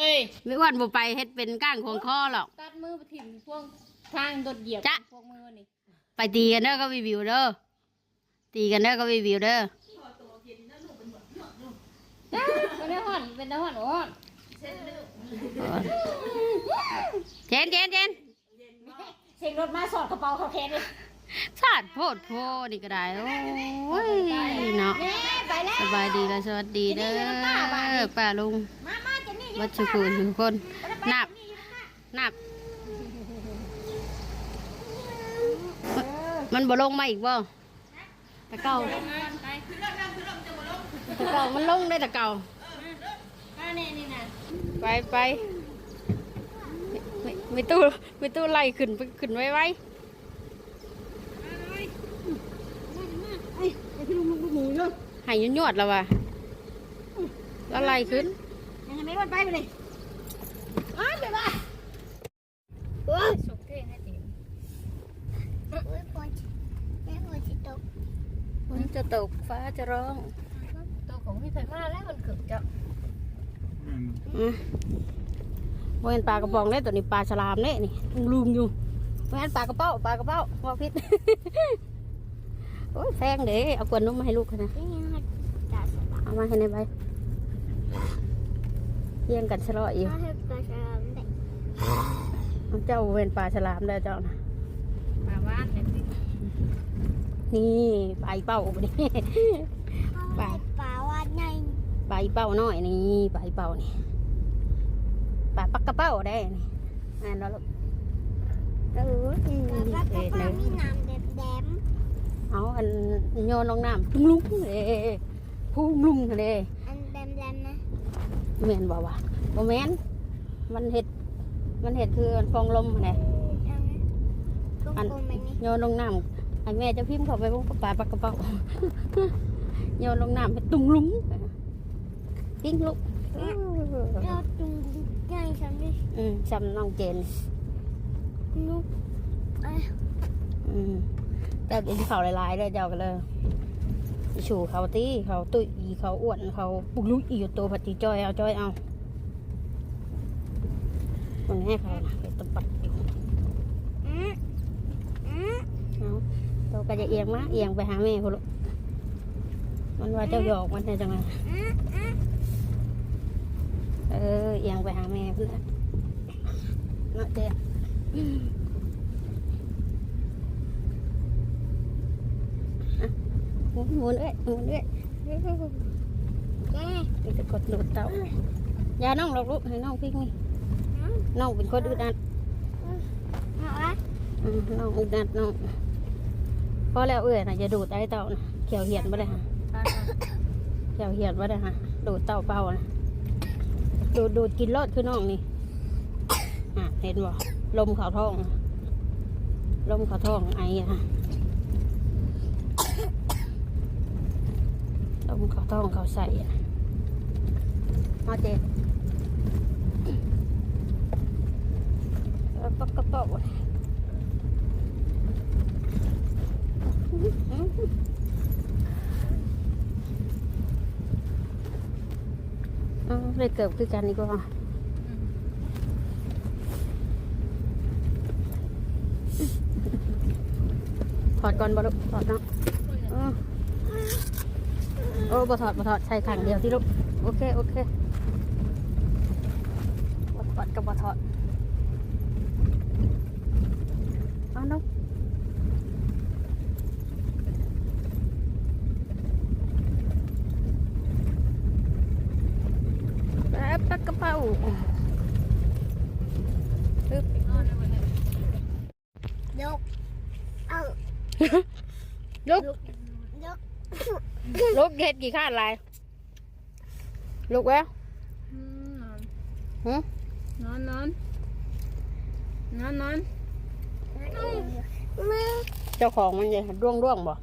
เอ้ยไม่อ้วนบ่ไปเฮ็ดเป็นก้างของคอหรอก ตัดมือไปถิ่มพวกทางโดดเหยียบจ๊ะ พวกมือนี่ไปตีกันเด้อก็รีวิวเด้อตีกันเด้อก็รีวิวเด้อเป็นทหารเป็นทหารโอ้นเจนเจนเจนเสียงรถมาสอดกระเป๋าเขาแขนเลยสาดโพดโพนี่ก็ได้โอ้ยเนาะแม่ไปแล้วสบายดีและสวัสดีเด้อป้าลุงมามา วัชกุลทุกคนนับนับ มันบ่ลงมาอีกบ่ตะเก่าตะเก่ามันลงได้ตะเก่าไปไปไม่ไม่ตู้ไม่ตู้ไล่ขึ้นขึ้นไว้ไว้ไอ้พี่ลงมึงหมูเยอะหายยอดแล้ววะแล้วไล่ขึ้น ยังไงไม่รถไปไปเลยอ้าวเดี๋ยวมาโอ้ยสุกเท่ให้จริงฝนจะตกฟ้าจะร้องตัวของพี่ไผ่มาแล้วมันขึกจะอืมโมเห็นปลากระป๋องได้ตัวนี้ปลาฉลามเนี่ยนี่ลุงๆอยู่โมเห็นปลากระเป้าปลากระเป้าว่าพิษโอ้ยแซงเด้เอากวนนุ่มมาให้ลูกเขานะเอามาให้ในใบ เยี่ยงกันชะลออีกเอาเจ้าเวนปลาฉลามได้เจ้านะมาบ้านเนี่ยสินี่ปลาอีเป้าไปนี่ปลาป่าว่าไงปลาอีเป้าน้อยนี่ปลาอีเป้านี่ปลาปักกระเป้าได้นี่อันนั้นลูกเออป่าว่าเด็ดป่าเลยมีน้ำแดมแดมเอาอันโยนลงน้ำพุ่งลุงเลยพุ่งลุงเลย อันแดมแดมนะ แม่นบอกว่าบ่แม่นมันเห็ด มันเห็ดคือฟองลมไงอันกลมๆแบบนี้โยนลงน้ำไอ้แม่จะพิมพ์เข้าไปพวกปลาปลากระเป๋าโยนลงน้ำให้ตุ้งลุงทิ้งลูกเราจุงใหญ่สำดิอืมจำน้องเจนนุกเอ้ยอืมแต่เดี๋ยวที่เขาหลายๆเลยเจ้ากันเลย ชูเขาตีเขาตุยอีเขาอ้วนเขาปุกลุกอีอยู่ตัวผัดจีจอยเอาจอยเอาคนให้เขานะเป็นตบปัดอยู่เอาตัวก็จะเอียงมาเอียงไปหาแม่คนลูกมันว่าเจ้าหยอกมันได้จังไงอืมอืมเออเอียงไปหาแม่เพื่อนเนาะเจ๊อะ หมุนหมุนเอ้ยหมุนเอ้ยแกนี่จะกดโดดเต่าอย่าน้องหรอกลูกให้น้องพิกนี่น้องเป็นคนอึดอัดน้องอึดอัดน้องพอแล้วเอ้ยนะอย่าดูดไอ้เต่านะเขียวเหียนไปเลยฮะเขียวเหียนไปเลยฮะดูดเต่าเป่านะดูดดูดกินรอดคือน้องนี่เห็นบ่ลมเขาท้อง ลมเขาท้องไอ้อะ มเขาท้องเขาใส่มาเจนเอาปากกระเป๋าอืมเลยเกิดคือกันดีกว่าถอดก่อนบ่ลูกถอดเนาะ โอ้บ่ถอดบ่ถอดใส่ขังเดียวที่ลูกโอเค โอเคบ่ถอดกับบ่ถอดเอาเนาะแป๊บปักกระเป๋าปึ๊บยก เอาลุกยก ลุกเฮ็ดกี่ข้านลายลุกแล้วหืนอนนอนนอนนอนมือเจ้าของมันยังร่วงร่วงๆบ่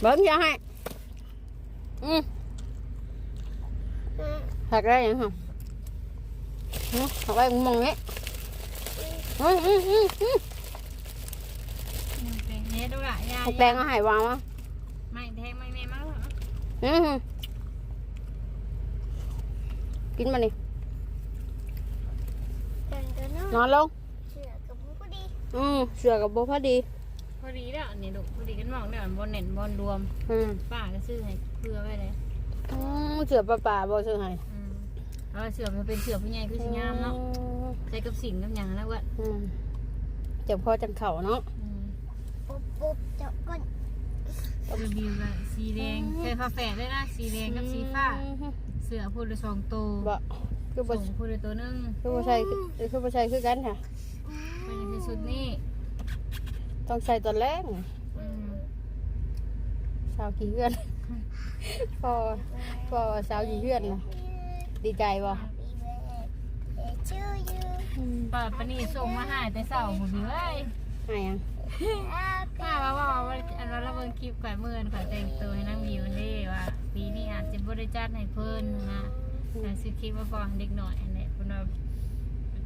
เบิ้งอย่าให้อืมหักได้ยังฮะหือหักไว้มึงมองนี้อืมอืมอืมอืมเป็นเนี้ยดูละยาหักแดงเอาใหายวางวะไม่แทงไม่แม่มั้งอืมกินมานี่เดินเดินนอนลงเสือกับบุ้งก็ดีอืมเสือกับโบพอดี พอดีแล้วอันนี้ลูกพอดีกันมองเนี่ยบอลเน็ตบอลรวม อืมป้าก็ซื้อให้เพื่อไว้เลยอืมเสือป่าป่าๆบ่ซื้อให้อืมเอาเสือมันเป็นเสือผู้ใหญ่คือสิงามเนาะใส่กับสิ่งกับหยังนะเว่าอืมเจ็บพอจังเข่าเนาะ ปุ๊บปุ๊บเจาะก้นรีวิวละสีแดงเคยพาแฝดด้วยนะสีแดงกับสีฟ้า เสือพูดละสองตัวบ่คือบ่ส่งพูดละตัวหนึงคือบ่ใช่คือคือบ่ใช่คือกันค่ะ เป็นในชุดนี้ต้องใส่ตอนแรกอืมสาวกี่เฮือน พอพอสาวกี่เฮือนน่ะดีใจบ่เอชื่อยูป้าปานี่ส่งมาให้แต่เสาร์ผมเลยให้ยัง ป้าว่าว่าว่าอันว่าเราเบิ่งคลิปก่อนเมื่อนก่อนแต่งตัวให้นั่งวิวนี่ว่าปีนี้อาจจะบริจาคให้เพิ่นนะแต่ซื้อคลิปมาก่อนเด็กหน่อยอันนี้เพิ่นว่า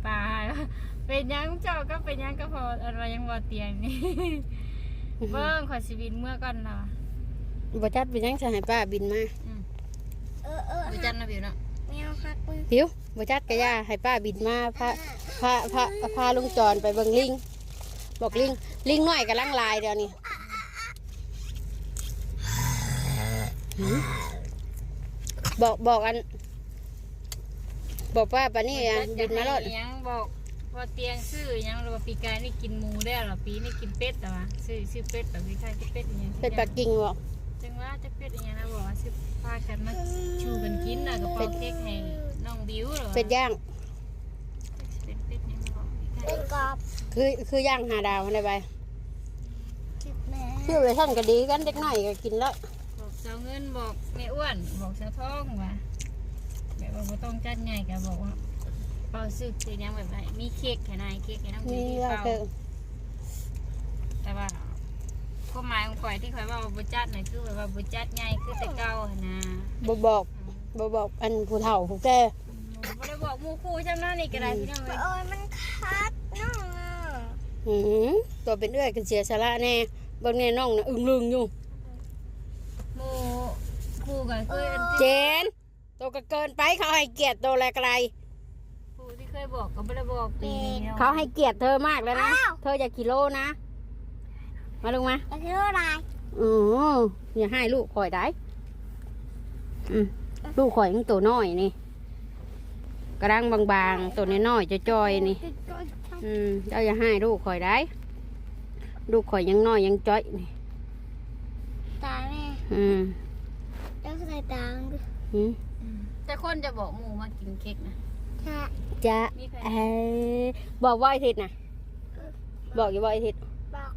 ป้าให้ว่าเป็นหยังเจ้าก็เป็นหยังก็พออันว่ายังบ่เตียงนี่เบิ่งขอชีวิตเมื่อก่อนเนาะบ่จัดเป็นหยังจะให้ป้าบินมาอืมเออเออบ่จันนะวิวเนาะแมวหักมือผิวบ่จัดก็ย่าให้ป้าบินมาพาพาพาพาลุงจรไปเบิ่งลิง บอกลิงลิงน้อยกำลังลายเดี๋ยวนี้หืมบอกบอกอัน บอกป้าปานี่อะบินมาแล้วยังบอกว่าเตียงซื้อยังหรือว่าปีกายนี่กินหมูได้หรอปีนี่กินเป็ดแต่ว่าซื้อซื้อเป็ดแบบวิคายเป็ดอหย่างเป็นปักกิ่งบอกจังว่าจะเป็ดอหย่างนะบอกว่าซื้อพากันมาชูกันกินน่ะกระเป๋าเค้กให้น้องบิวเหรอเป็ดย่าง เป็ดเป็ดยังบอกวิคาย เป็นกรอบคือคือย่างหาดาวอะไรไปสิบแม่ชื่อไปท่านก็ดีกันเด็กน้อยก็กินแล้วบอกเจ้าเงินบอกแม่อ้วน บอกเจ้าท้องว่าแบบว่าบ่ต้องจัดใหญ่ก็บอกว่าเป่าซื้อคือยังแบบไหนมีเค้กให้นายเค้กให้น้องบิมีวที่ว่าเป่าคือแต่ว่าความหมายของข่อยที่ข่อยว่าบุจัดน่ะคือแบบว่าบุจัดใหญ่คือแต่เก่าหั่นนะบ่บอกบ่บอกอันผู้เฒ่าผู้แก่ บ่ได้บอกหมู่คู่จำนั้นนี่ก็ได้พี่น้องเอ้ยโอ้ยมันคัดน้องอะหืมตัวเป็นเอื้อยกันเสียสาระแน่เบางแน่น้องนะอึ้งลึงอยู่หมู่คู่ก็เคยอันเจที่นตัวก็เกินไปเขาให้เกียรติตัวอะไรไกลคู่ที่เคยบอกก็บ่ได้บอกปีนี้เนาะเขาให้เกียรติเธอมากแล้วนะ เธออย่ากิโลนะ มาลงมาแล้วคืออะไรอ๋ออย่าให้ลูกข่อยได้อืมลูกข่อยยังตัวน้อยนี่ กระดังบางๆตัวน้อยๆจอยๆนี่อืมเจ้าอย่าให้ลูกข่อยได้ลูกข่อยยังน้อยยังจ้อยนี่ตาแม่อืมแล้วใส่ตาดูอืมอืมแต่คนจะบอกหมู่มากินเค้กนะค่ะจะมีแฟนเอ้ยบอกว่าไอาทิตย์นะบอกอยู่ว่าไอาทิตย์บอก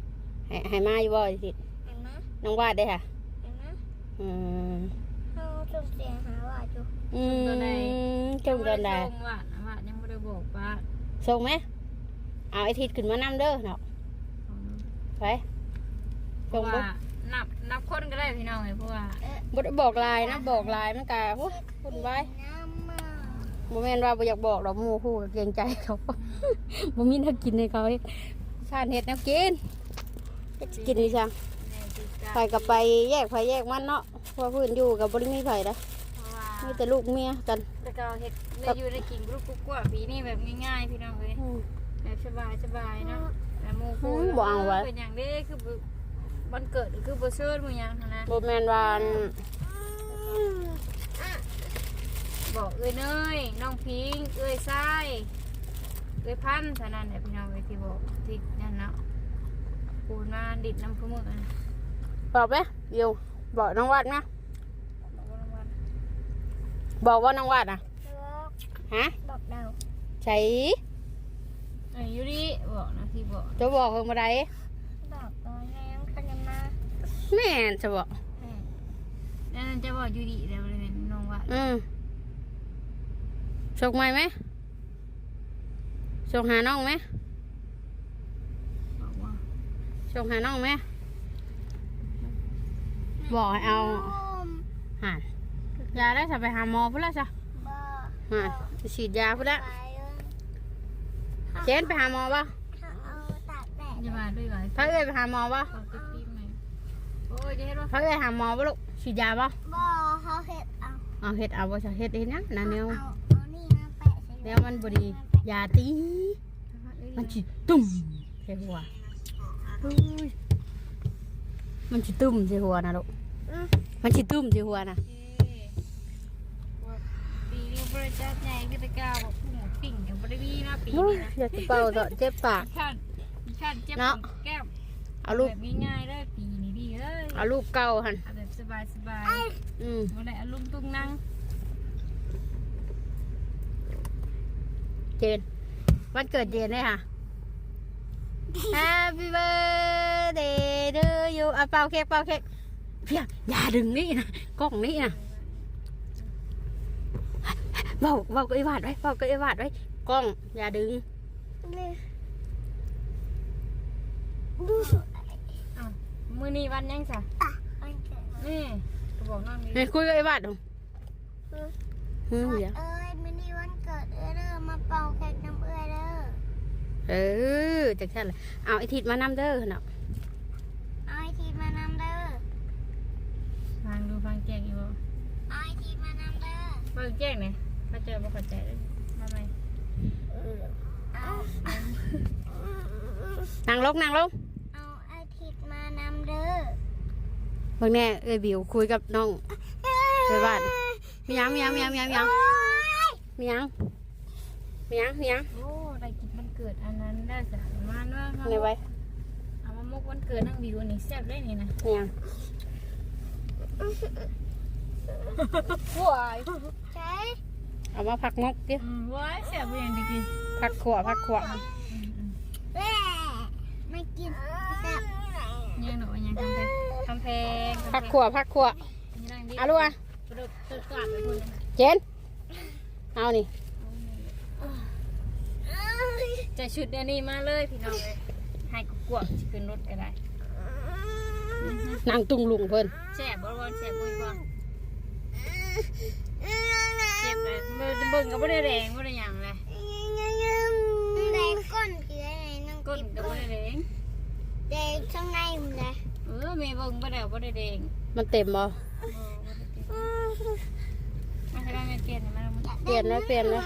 ให้ให้มาอยู่ว่าไอาทิตย์เห็นไหมน้องวาดได้ค่ะเห็นไหมอืมเขา ส่งเสียงหาว่าจูอืมจุ่มกันได้ยังบ่ส่งว่านะว่ายังบ่ได้บอกว่าส่งไหมเอาไอาทิตย์ขึ้นมานำเด้อเนาะไปเพส่ราะงว่าบ่นับนับคนก็ได้พี่น้องเอ้ยเพราะว่าบ่ได้บอกลายนะบอกลายมันกะพูดพูดไว้น้ำมาโมเมนว่าบ่อยากบอกดอกหมูคู่ก็เกรงใจเขาบ่มีนักกินให้เขาเฮ็ดชาติเฮ็ดแนวกินเฮ็ดสิกินนี่จังแม่ติดตาม ไปกับไปแยกไผแยกมันเนาะเพราะพื้นอยู่กับบ่ได้มีไผนะเพราะว่ามีแต่ลูกเมียกัน แต่ก็เฮ็ดได้อยู่ได้กินลูกกุ๊กกัวปีนี้แบบง่ายๆพี่น้องเอ้ยอืมแบบสบายสบายๆเนาะแต่หมู่อืคู่มบ่เอาไว้ เป็นอย่างนี้คือบ่วันเกิดคือบ่เชิญมื้อหยังหั้นนะบ่แม่นว่าอันบอกเอ้ยเนยน้องพิงเอ้ยทรายเอ้ยพันธุ์เท่านั้นแหละพี่น้องเอ้ยที่บอกที่นั่นเนาะปูนมาดิดน้ำพะมึกอะนะ บอกไหมอยู่บอกน้องวาดนะบอกว่าน้องวันบอกว่าน้องวาดนะบอกฮะบอกเดาใช่เอ้ยยูริบอกนะที่บอกจะบอกเพิ่นบ่ได้บอกตอนแล้วขยันมาแม่นจะบอกแม่นั่นจะบอกยูริแล้วเลยเป็นน้องว่าอืมส่งใหม่ไหมส่งหาน้องไหมบอกว่าส่งหาน้องไหม บอกให้เอามหานยาได้จะไปหาหมอพุ่นละจ้ะบอกหานไปฉีดยาพุ่นละไปเลยเจนไปหาหมอป่ะเขาเอาตากแดดจะมาด้วยไหมพระเอ้ยไปหาหมอป่ะเขาจะปีใหม่โอ้ยจะเห็นว่าพระเอ้ยหาหมอป่ะลูกฉีดยาป่ะบอกเขาเห็ดเอาเอาเห็ดเอาบ่จะเห็ดเองนะนาแนวเอาเอานี่แล้วมันบดีอย่าตีมันจิตุ่มใส่หัวเฮ้ยมันจิตุ่มใส่หัวนะลูกอื มมันจิตุ่มใส่หัวนะปีนี้บริจาคใหญ่ก็ตะกร้าบอกผู้หมูปิ่งกับบริวีนะปีโอ้ยนี้นะอยากจะเป่าต่อเจ็บปากขั้นขั้นเจ็บเนาะแก้มเอาลูกแบบง่ายๆเลยปีนี้ดีเลยเอาลูกเก่าหันเอาแบบสบายสบายอืมวันไหนอารมณ์ตุ้งนั่งเจนวันเกิดเจนเลยค่ะ Happy birthday to you เอาเป่าเค้กเป่าเค้ก เพียงอย่าดึงนี่นะกล้องนี่นะเบาเบาก็ไอ้วาดไว้เบาก็ไอ้วาดไว้กล้อง อย่าดึงนี่ดูสวยอ้าวมือนี้วันยังจ้ะอะมันเกิดนี่ก็บอกน้องนี่เฮ้ยคุยกับไอ้วาดดูอืมอืมวันเดี๋ยวเอ้ยมินิวันเกิดเอ้ยเด้อมาเป่าเค้กน้ำเอ้ยเด้อเออจังซั่นเลยเอาไอ้ทิดมานำเด้อเนาะ เอาไอทีมานำเด้อ ฟังดูฟังแจ้งอยู่บ่เอาไอทีมานำเด้อฟังแจ้งเนี่ยเข้าใจบ่เข้าใจเลยทำไมเอานั่งลงนั่งลงเอาไอทีมานำเด้อเบิ่งแน่เอ้ยบิวคุยกับน้องไอ้วาดมีหยังมีหยังมีหยังมีหยังมีหยังมีหยังมีหยังมีหยังโอ้ได้กินมันเกิดอันนั้นได้จ้ะประมาณว่าในไว้เอามามกวันเกิดนั่งวิวนี่แซ่บได้นี่นะมีหยัง ว้ายใช่เอามาพักมกดิอืมว้ายแซ่บบ่ยังดีกินพักขวพักขวแม่ไม่กินแซ่บยังหนูยังทำแพงทำแพงพักขวพักขวนี่นั่งดิเอาลูกอะกระโดดตึกกวาดไปคนนึงเจนเอานี่จะชุดอันนี้มาเลยพี่น้องเลยให้กกวกสิขึ้นรถก็ได้ นั่งตุงลุงเพิ่นแซ่บบ่ว่แซ่บบ่บ่เจ็บเลยเบิ่งเบิ่งก็บ่ได้แรงบ่ได้หยังเลยแดงก้นคืออะไรน้องก้นก็บ่ได้แรงแดงข้างในมันเลยเออแม่เบิ่งบ่ได้บ่ได้แดงมันเต็มบ่เออบ่ได้เต็มมาให้แม่เปลี่ยนให้มันเปลี่ยนเลยเปลี่ยนเลย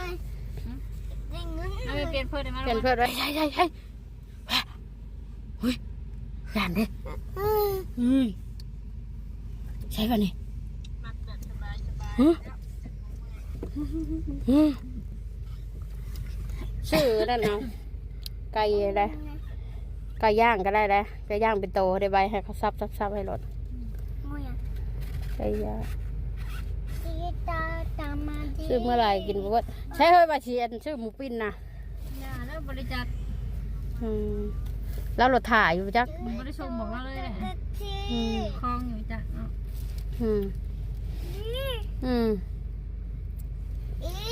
แดงเงินเอาไปลี่ยนเพิ่นได้มั้ยเปลี่ยนเพิ่นไว้ใช่ใช่ใช่ ย่านเด้อืมใช่ป่ะนี่มักแบบสบายสบายฮะอืมชื่อนั่นเอาไก่อะไรไก่ย่างก็ได้เลยไก่ย่างเป็นโตได้ใบให้เขาซับซับซับให้รถมวยอะไก่ย่างสีตาตามมาดีซื้อเมื่อไหร่กินบ่เบิดใช้เฮ้ยบาเชียนชื่อหมูปิ้นนะอย่าแล้วบริจาคอืม แล้วรถถ่ายอยู่จักบ่ได้ชมบอกเราเลยแหละที่อืมคลองอยู่จ้ะเนาะอืมอืม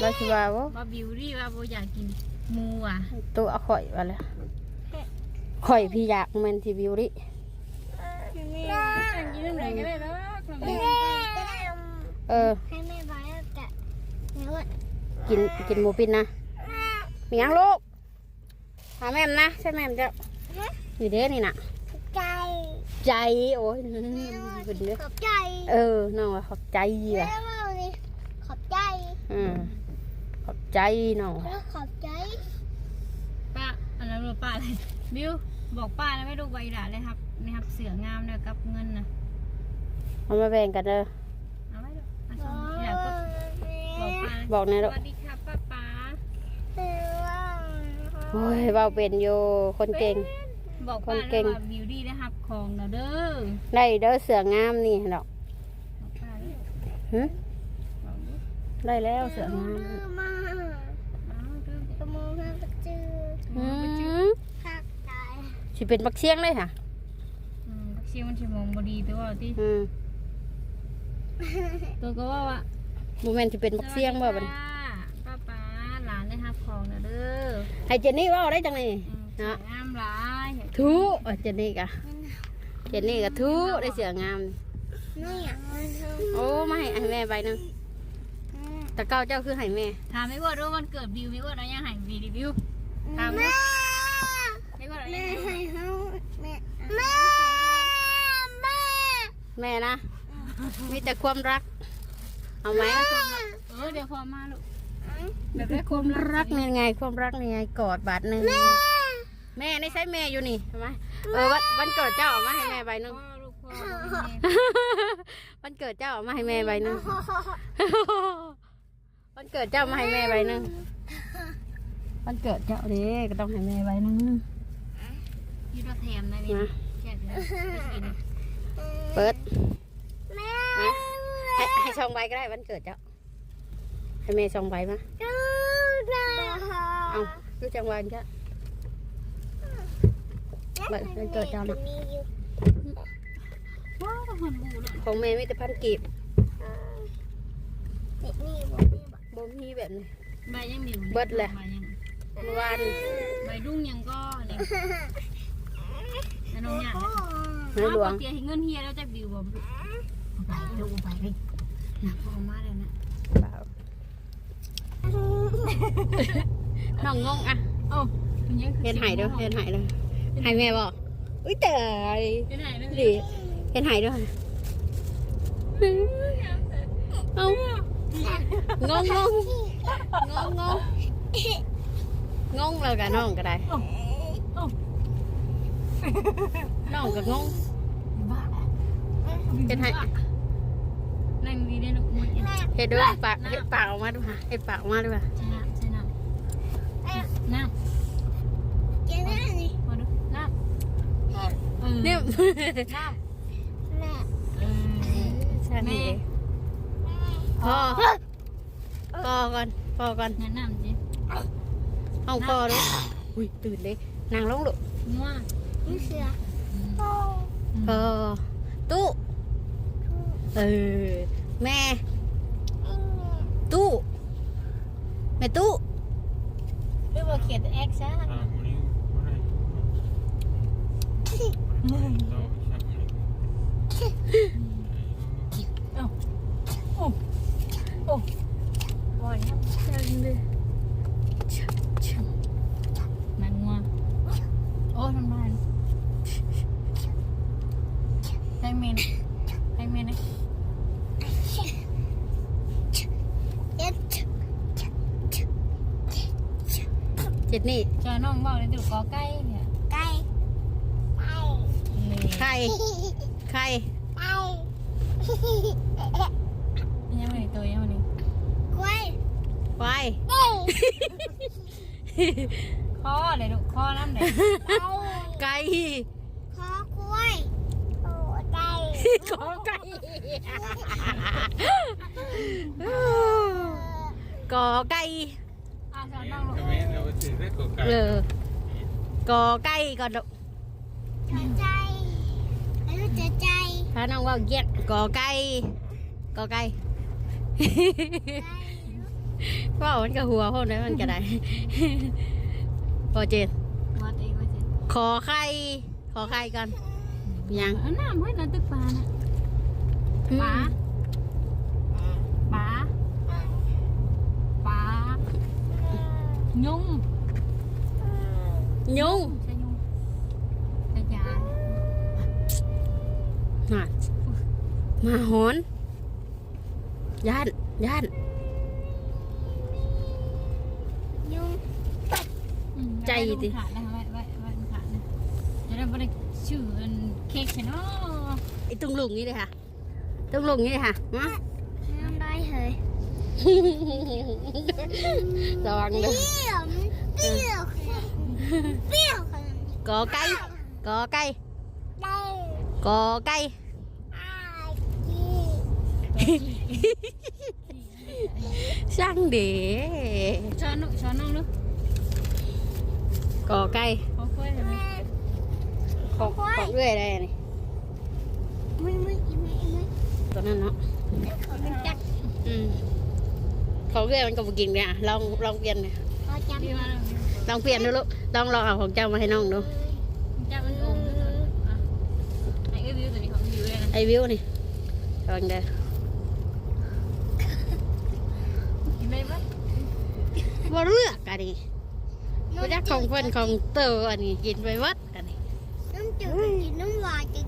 แล้วสิว่าบ่บ่บิวดี้ว่าบ่อยากกินหมูอะตัวเอาข่อยว่าแล้วข่อยพี่อยากแมันทีวิวดินี่กินน้ำไหนก็ได้แล้วน้ำไหนแม่ก็ได้เออให้แม่ไว้แล้วกะเนื้อกินกินหมูปิ้นนะมีหยังลูกหาแม่มนะใช่แม่มเจ้า อยู่เด้นี่น่ะ ใจ ใจโอ้ยขึ้นเด้อขอบใจ เออ น้องว่าขอบใจแม่อะว่านี่ขอบใจ อืมขอบใจน้องแล้วขอบใจป้าอันนั้นรู้ป้าเลยบิวบอกป้านะไม่ดูใบด่าเลยครับนี่ครับเสืองามเนี่ยกับเงินนะเอามาแบ่งกันเด้อเอาไว้ดูเอาชมอยากก็บอกป้าบอกหนอยสลูกวัสดีครับป้าป้า โอ้ยเบาเป็นอยู่คนเก่ง บอกคป้านเก่แล้วงว่าบิวดี้นะครับของเราเด้อได้เด้อเสืองามนี่ดอกบอกป้าเลยหึบอกดิได้แล้วเสืองามมาเอาเด้อขโมยมากระจืออืมคักตายสิเป็นบักเชียงเลยค่ะ อืมบักเชียงมันชิมองบดีตัวว่าที่อืมตัวก็ว่าว่าโมเมนต์สิเป็นบักเชียงบ่บัดนี้ป้าป้าหลานได้ครับของนะเด้อให้เจนนี่เว่าได้จังไงอืมเนาะงามหลาย ทุอะเจนนี่กะเจนนี่กะทุได้เสืองามไม่อยากมันเธอโอ้มาให้ให้แม่ใบหนึงแต่เก้าเจ้าคือให้แม่ถามไม่ว่าด้วยวันเกิดบิวไม่ว่าเรายังหายวีรีวิวถามแม่ไม่ว่าเราแม่ยังให้เขาแม่แม่แม่แม่นะ มีแต่ความรัก เอาไหมเออเดี๋ยวพอมาลูกแแบบได้ความรัรักกเนี่ยไง ความรักเนี่ยไงกอดบาทหนึ่ง แม่ นี่ใช้แม่อยู่นี่ใช่ไหมเออวันวันเกิดเจ้าเอามาให้แม่ใบหนึ่งพ่อลูกพ่อแม่วันเกิดเจ้าเอามาให้แม่ใบหนึ่ง วันเกิดเจ้ามาให้แม่ใบหนึ่ง วันเกิดเจ้าเด้ก็ต้องให้แม่ใบหนึ่ง ยืดว่าแถมได้นี่นะแค่เดียวไปกินเปิดแม่นะให้ให้ช่องใบก็ได้วันเกิดเจ้า ให้แม่ช่องใบมาดูนะเอาดูจังหวะจ้ะวัน เกิดเจ้าน่ะมีอยู่ว้าวมันบูเลยของแม่มีแต่พันกีบนี่นี่บ่มีบ่บ่มีแบบนี้ ใบยังมีอยู่เบิดแหละ ใบยังเมื่อวานใบดุ้งยังก็นี่แล้วน้องหยาเนื้อหลวง เตียให้เงินเฮียแล้วจะบิวบ่ไปเร็วไปเลยหนักพอมากเลยนะเปล่าน้องงงอะโอ้มันยังคือเห็นหายด้วยเห็นหายด้วยหายแม่บอกอุ้ยแต่เห็นหายด้วยดิเห็นหาย hai mẹ bò úi trời cái này nó gì? cái này rồi, ngon ngon. Ngon ngon. Ngon là cả non cả đây non cả ngon cái này. นั่งดีได้ลูกมุ้ยเห็ดด้วยปากเห็ดปากออกมาดูค่ะเห็ดปากออกมาดูค่ะใช่น้ำใช่น้ำน้ำ นี่ยน้ำแม่เออใช่ไหมพอพอก่อนพอก่อนงั้นน้ำจิห้องพอด้วยอุ้ยตื่นเลยนั่งลงลูกง่วงลูกเสือโอ้พอตู้เออแม่ ตู้แม่ตู้หรือว่าเขียนแอคชั่น เจ็ดนี่จอยน้องบอกเลยดูกอไก่เนี่ย ไข่ไข่ไก่ยังไม่ได้ตัวยังไม่ได้กล้วยควายเอ้ยข้อเลยลูกข้อน้ำเลยไก่ไก่ขอกล้วยโอ้ไก่ขอไก่กอไก่อะจอน้องลูก También lo voy a decir, ¿eh? Coca. เออกอไก่ก่อนลูก เจอใจแล้วเจอใจ ถ้าน้องว่าเยียดกอไก่กอไก่ว่ามันก็หัวพ่นได้มันก็ได้พอเจนวัดเองว่าจะขอไข่ขอไข่ก่อนยังเอาน้ำให้น้ำตึกปลานะปลาปลาปลายุ่งยุง ใช่ยุ่งกระยาย น่ะมาหอนย่านย่านยุงอืมใจดิขาดนะคะไว้ไว้ไว้ขาดนะจะได้ไม่ได้ชื่ออันเค้กใช่เนาะไอ้ตุ้งลุงนี่เลยค่ะตุ้งลุงนี่เลยค่ะมาน้ำได้เหยระวังเปเด้อรี้ยวเปรี้ยวเปรี้ยวกอไก่กอไก่ได้ กอไก่อาจีช่างเด๋ช้อนลูกช้อนน้องลูกกอไก่เขาคุยกันไหมของของเรื่อยได้นี่มึงมึงอีมึงอีมึงตัวนั้นเนาะมันจักอืมของเรื่อยมันก็บ่กินเนี่ยลองลองเปลี่ยนเนี่ยเขาจับพี่ว่าเราลองเปลี่ยนดูลูกลองลองเอาของเจ้ามาให้น้องดู จะมันองค์อะไอ้วิวตัวนี้ ของวิวเลยนะไอวิวนี่ระวังเด้อกินได้ไหมบ่เลือกอันนี้บ่จักของเพิ่นของเตออันนี้กินไปวัดอันนี้น้ำจืดกินน้ำหวานจะกิ